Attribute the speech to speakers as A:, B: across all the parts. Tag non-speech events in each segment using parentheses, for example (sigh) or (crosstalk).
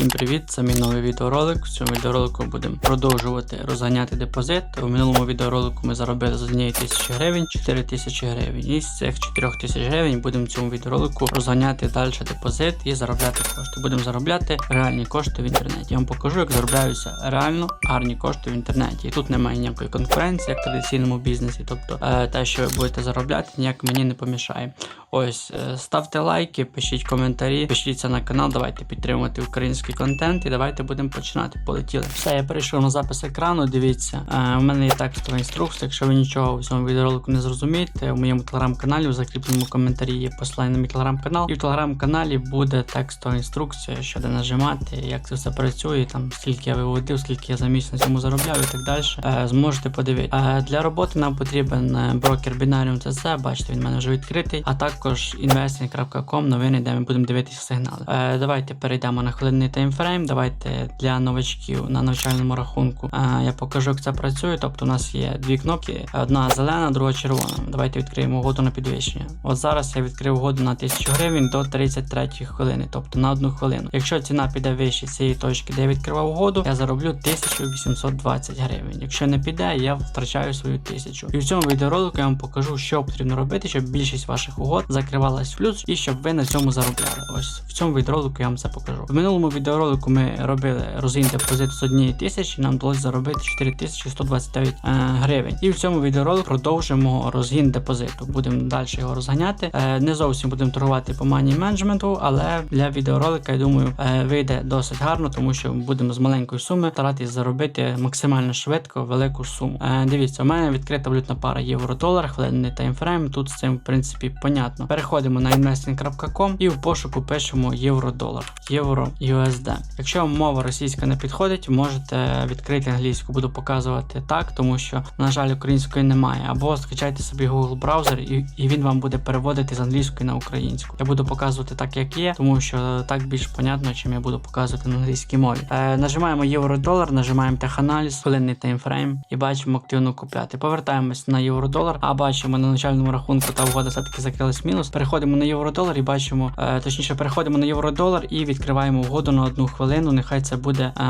A: Всім привіт! Це мій новий відеоролик. В цьому відеоролику будемо продовжувати розганяти депозит. У минулому відеоролику ми заробили з однієї тисячі гривень 4 тисячі гривень. І з цих 4 тисяч гривень будемо в цьому відеоролику розганяти далі депозит і заробляти кошти. Будемо заробляти реальні кошти в інтернеті. Я вам покажу, як заробляються реально гарні кошти в інтернеті. І тут немає ніякої конкуренції, як в традиційному бізнесі. Тобто е, те, що ви будете заробляти, ніяк мені не помішає. Ось е, ставте лайки, пишіть коментарі, пишіться на канал, давайте підтримувати український контент і давайте будемо починати. Полетіли. Все, я перейшов на запис екрану. Дивіться, е, у мене є текстова інструкція. Якщо ви нічого в цьому відеоролику не зрозумієте, у моєму телеграм-каналі в закріпленому коментарі є посилання на мій телеграм-канал. І в телеграм-каналі буде текстова інструкція, що де нажимати, як це все працює, там скільки я виводив, скільки я за місяць цьому заробляв і так далі. Е, зможете подивитися. Е, для роботи нам потрібен е, брокер Binarium TC, бачите, він в мене вже відкритий, а також investing.com, новини, де ми будемо дивитися сигнали. Е, давайте перейдемо на хвилинний таймфрейм. Давайте для новачків на навчальному рахунку. Е, я покажу, як це працює. Тобто, у нас є дві кнопки: одна зелена, друга червона. Давайте відкриємо угоду на підвищення. От зараз я відкрив угоду на 1000 гривень до 33 хвилини, тобто на одну хвилину. Якщо ціна піде вище цієї точки, де я відкривав угоду, я зароблю 1820 гривень. Якщо не піде, я втрачаю свою тисячу. І в цьому відеоролику я вам покажу, що потрібно робити, щоб більшість ваших угод закривалась в плюс і щоб ви на цьому заробляли. Ось в цьому відеоролику я вам це покажу. В минулому відеоролику ми робили розгін депозит з однієї тисячі, нам вдалося заробити 4129 е, гривень. І в цьому відеоролику продовжимо розгін депозиту. Будемо далі його розганяти. Е, не зовсім будемо торгувати по мані менеджменту, але для відеоролика, я думаю, е, вийде досить гарно, тому що будемо з маленької суми старатись заробити максимально швидко велику суму. Е, дивіться, у мене відкрита валютна пара євро-долар, хвилинний таймфрейм. Тут з цим, в принципі, понятно. Переходимо на investing.com і в пошуку пишемо євро-долар, євро USD. Якщо мова російська не підходить, можете відкрити англійську, буду показувати так, тому що, на жаль, української немає. Або скачайте собі Google браузер і, і він вам буде переводити з англійської на українську. Я буду показувати так, як є, тому що так більш понятно, чим я буду показувати на англійській мові. Е, нажимаємо євро-долар, нажимаємо теханаліз, хвилинний таймфрейм і бачимо активно купляти. Повертаємось на євро-долар, а бачимо на начальному рахунку та угода все-таки закрилась мінус. Переходимо на євро-долар і бачимо, е, точніше, переходимо на євро-долар і відкриваємо угоду на одну хвилину. Нехай це буде е,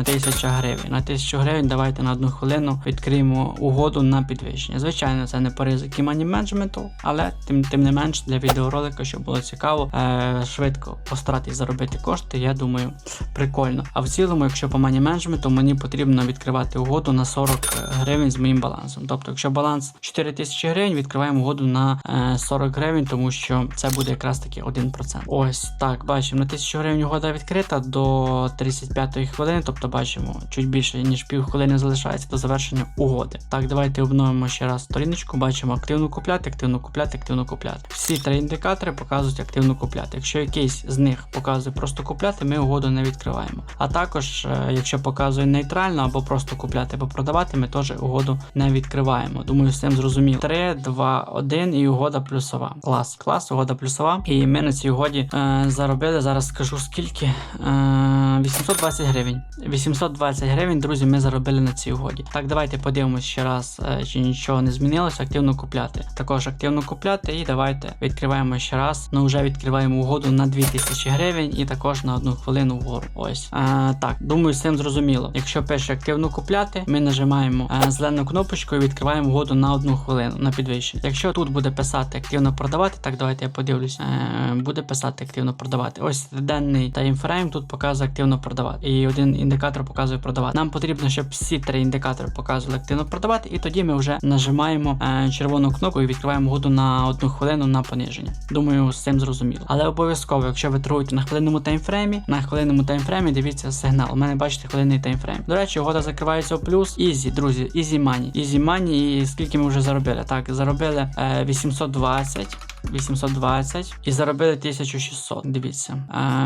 A: 1000 гривень. На 1000 гривень давайте на одну хвилину відкриємо угоду на підвищення. Звичайно, це не по ризики мані менеджменту, але тим, тим не менш для відеоролика, щоб було цікаво, е, швидко постаратись заробити кошти. Я думаю, прикольно. А в цілому, якщо по мані менеджменту, мені потрібно відкривати угоду на 40 гривень з моїм балансом. Тобто, якщо баланс 4000 гривень, відкриваємо угоду на е, 40 гривень, тому що це буде якраз таки 1%. Ось так, бачимо, на 1000 гривень угода відкрита до 35-ї хвилини, тобто бачимо, чуть більше ніж пів хвилини залишається до завершення угоди. Так, давайте обновимо ще раз сторіночку. Бачимо активно купляти, активно купляти, активно купляти. Всі три індикатори показують активно купляти. Якщо якийсь з них показує просто купляти, ми угоду не відкриваємо. А також, е, якщо показує нейтрально або просто купляти або продавати, ми теж угоду не відкриваємо. Думаю, з цим зрозуміло. 3, 2, 1 і угода плюсова. Клас, клас, угода плюсова. І ми на цій угоді е, заробили. Зараз скажу скільки. Е, 820 гривень. 820 гривень, друзі, ми заробили на цій угоді. Так, давайте подивимось ще раз, е, чи нічого не змінилося. Активно купляти. Також активно купляти. І давайте відкриваємо ще раз. Ну вже відкриваємо угоду на 2000 гривень і також на одну хвилину вгору. Ось. Е, так, думаю, цим зрозуміло. Якщо пише активно купляти, ми нажимаємо е, зелену кнопочку і відкриваємо угоду на одну хвилину на підвищення. Якщо тут буде писати активно продавати, так давайте я подивлюся. Е, буде писати активно продавати. Ось денний таймфрейм тут показує активно продавати. І один індикатор показує продавати. Нам потрібно, щоб всі три індикатори показували активно продавати, і тоді ми вже нажимаємо е, червону кнопку і відкриваємо угоду на одну хвилину на пониження. Думаю, з цим зрозуміло. Але обов'язково, якщо ви торгуєте на хвилинному таймфреймі, на хвилинному таймфреймі дивіться сигнал. У мене бачите хвилинний таймфрейм. До речі, угода закривається у плюс. Ізі, друзі, ізі мані. Ізі мані, і скільки ми вже заробили? Так, заробили е, 820. 820 і заробили 1600. Дивіться.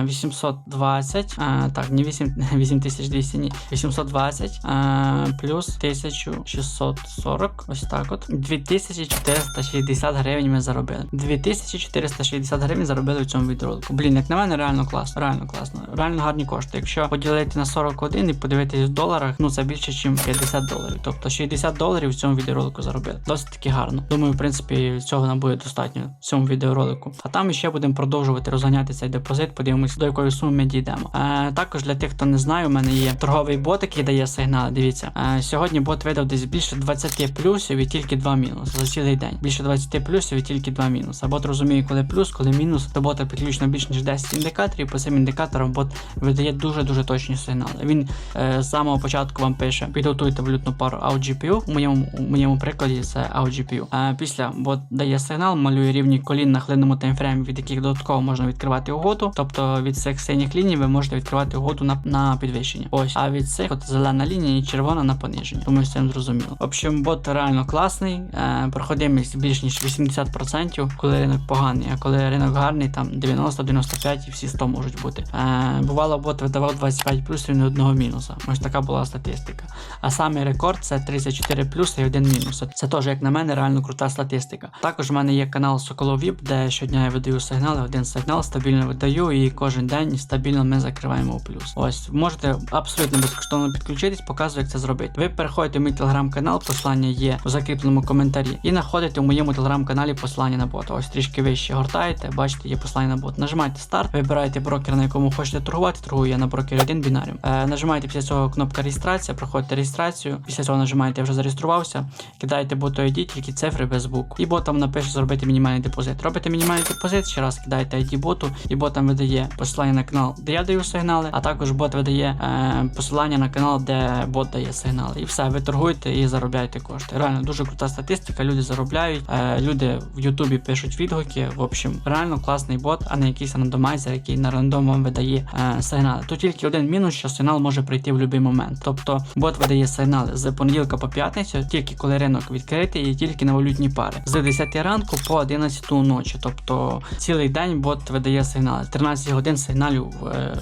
A: Е, 820. е, так, не 8, 8200, ні. 820 е, (laughs) плюс 1640. Ось так от. 2460 гривень ми заробили. 2460 гривень заробили в цьому відеоролику. Блін, як на мене, реально класно. Реально класно. Реально гарні кошти. Якщо поділити на 41 і подивитись в доларах, ну це більше, ніж 50 доларів. Тобто 60 доларів в цьому відеоролику заробили. Досить таки гарно. Думаю, в принципі, цього нам буде достатньо цьому відеоролику. А там ще будемо продовжувати розганяти цей депозит, подивимось, до якої суми ми дійдемо. Е, також для тих, хто не знає, у мене є торговий бот, який дає сигнали. Дивіться, е, сьогодні бот видав десь більше 20 плюсів і тільки 2 мінуси за цілий день. Більше 20 плюсів і тільки 2 мінуси. А бот розуміє, коли плюс, коли мінус. До бота підключено більше ніж 10 індикаторів. По цим індикаторам бот видає дуже дуже точні сигнали. Він е, з самого початку вам пише: підготуйте валютну пару AUGPU. У моєму у моєму прикладі це AUGPU. Е, після бот дає сигнал, малює рівні колін на хвилинному таймфреймі, від яких додатково можна відкривати угоду. Тобто від цих синіх ліній ви можете відкривати угоду на, на підвищення. Ось, а від цих от зелена лінія і червона на пониження. Думаю, з цим зрозуміло. В общем, бот реально класний. Е, проходимість більш ніж 80%, коли ринок поганий, а коли ринок гарний, там 90-95 і всі 100 можуть бути. Е, бувало, бот видавав 25 плюсів і одного мінуса. Ось така була статистика. А самий рекорд це 34 плюси і один мінус. Це теж, як на мене, реально крута статистика. Також в мене є канал Соколов VIP, де щодня я видаю сигнали, один сигнал стабільно видаю, і кожен день стабільно ми закриваємо у плюс. Ось можете абсолютно безкоштовно підключитись, показую, як це зробити. Ви переходите в мій телеграм-канал, посилання є в закріпленому коментарі, і знаходите в моєму телеграм-каналі посилання на бота. Ось трішки вище гортаєте, бачите, є посилання на бот. Нажимаєте старт, вибираєте брокер, на якому хочете торгувати. Торгую я на брокері 1 бінаріум. Е, нажимаєте після цього кнопка реєстрація, проходите реєстрацію. Після цього нажимаєте, я вже зареєструвався, кидаєте боту ID, тільки цифри без букв. І бот вам напише зробити мінімальний депозит. Робите мінімальний депозит, ще раз кидаєте ID боту, і бот там видає посилання на канал, де я даю сигнали, а також бот видає е, посилання на канал, де бот дає сигнали. І все, ви торгуєте і заробляєте кошти. Реально дуже крута статистика, люди заробляють, е, люди в Ютубі пишуть відгуки. В общем, реально класний бот, а не якийсь рандомайзер, який на рандом вам видає е, сигнали. Тут тільки один мінус, що сигнал може прийти в будь-який момент. Тобто бот видає сигнали з понеділка по п'ятницю, тільки коли ринок відкритий, і тільки на валютні пари. З 10 ранку по 11 ночі. Тобто цілий день бот видає сигнали. 13 годин сигналів е,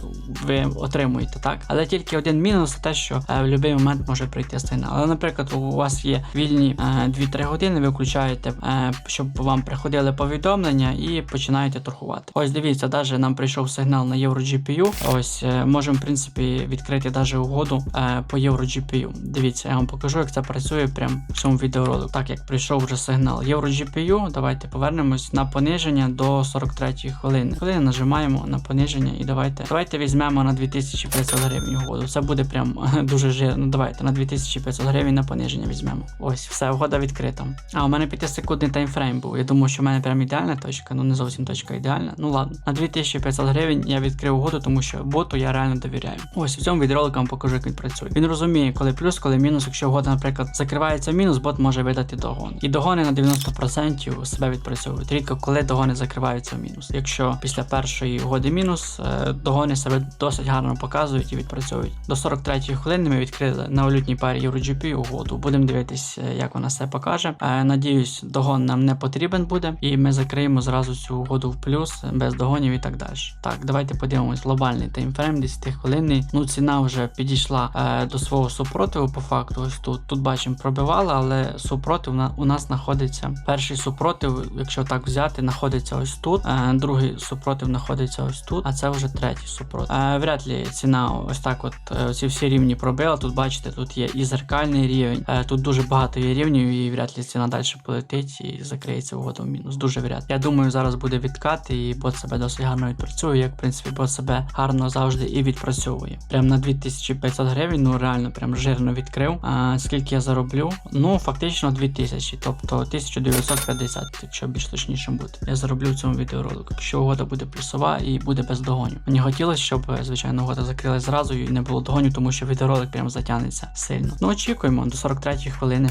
A: ви отримуєте, так? Але тільки один мінус те, що е, в будь-який момент може прийти сигнал. Але, наприклад, у вас є вільні е, 2-3 години, ви включаєте, е, щоб вам приходили повідомлення і починаєте торгувати. Ось дивіться, навіть нам прийшов сигнал на EuroGPU. Ось е, можемо, в принципі, відкрити навіть угоду е, по EuroGPU. Дивіться, я вам покажу, як це працює прямо в цьому відеоролику. Так як прийшов вже сигнал EuroGPU, давайте повернемось на пониження до 43 хвилини. Хвилини нажимаємо на пониження і давайте давайте візьмемо на 2500 гривень угоду. Це буде прям (laughs) дуже жирно. Ну давайте на 2500 гривень на пониження візьмемо. Ось, все, угода відкрита. А у мене 5-секундний таймфрейм був. Я думаю, що в мене прям ідеальна точка, ну не зовсім точка ідеальна. Ну ладно, на 2500 гривень я відкрив угоду, тому що боту я реально довіряю. Ось в цьому відеоролику вам покажу, як він працює. Він розуміє, коли плюс, коли мінус. Якщо угода, наприклад, закривається мінус, бот може видати догон. І догони на 90% себе відпрацьовують. Рідко коли догони закриваються в мінус. Якщо після першої угоди мінус, е, догони себе досить гарно показують і відпрацьовують. До 43-ї хвилини ми відкрили на валютній парі EuroGP угоду. Будемо дивитись, е, як вона себе покаже. Е, Надіюсь, догон нам не потрібен буде, і ми закриємо зразу цю угоду в плюс без догонів і так далі. Так, давайте подивимось глобальний таймфрейм 10 хвилинний. Ну, ціна вже підійшла до свого супротиву. По факту, ось тут. Тут бачимо, пробивала, але супротив на, у нас знаходиться. Перший супротив, якщо так взяти, знаходиться ось тут. Е, другий супротив знаходиться ось тут, а це вже третій супротив. Е, вряд ли ціна ось так, от е, ці всі рівні пробила. Тут бачите, тут є і зеркальний рівень. Тут дуже багато є рівнів, і вряд ли ціна далі полетить і закриється угоду в мінус. Дуже вряд. Я думаю, зараз буде відкат, і бот себе досить гарно відпрацює. Як в принципі бот себе гарно завжди і відпрацьовує. Прям на 2500 гривень, ну реально прям жирно відкрив. А скільки я зароблю? Ну фактично 2000, тобто 1950, якщо більш точнішим бути. Я зароблю в цьому відеоролику. Якщо угода буде плюсова і буде без догонів. Мені хотілося, щоб звичайно угода закрилась зразу і не було догонів, тому що відеоролик прям затягнеться сильно. Ну очікуємо до 43 хвилини.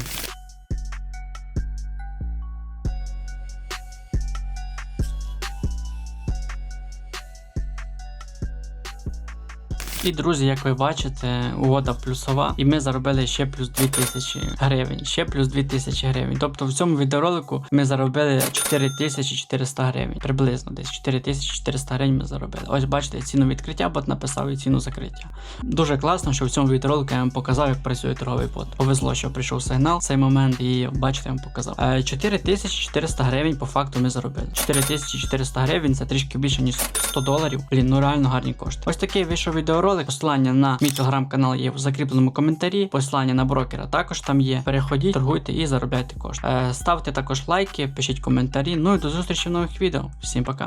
A: І друзі, як ви бачите, угода плюсова, і ми заробили ще плюс 2000 гривень. Ще плюс 2000 гривень. Тобто в цьому відеоролику ми заробили 4400 гривень. Приблизно десь 4400 гривень ми заробили. Ось бачите, ціну відкриття, бот написав і ціну закриття. Дуже класно, що в цьому відеоролику я вам показав, як працює торговий бот. Повезло, що прийшов сигнал в цей момент, і бачите, я вам показав. Е, 4400 гривень по факту ми заробили. 4400 гривень це трішки більше ніж 100 доларів. Блін, ну реально гарні кошти. Ось такий вийшов відеоролик. Відеоролик. Посилання на мій телеграм-канал є в закріпленому коментарі. Посилання на брокера також там є. Переходіть, торгуйте і заробляйте кошти. Е, ставте також лайки, пишіть коментарі. Ну і до зустрічі в нових відео. Всім пока.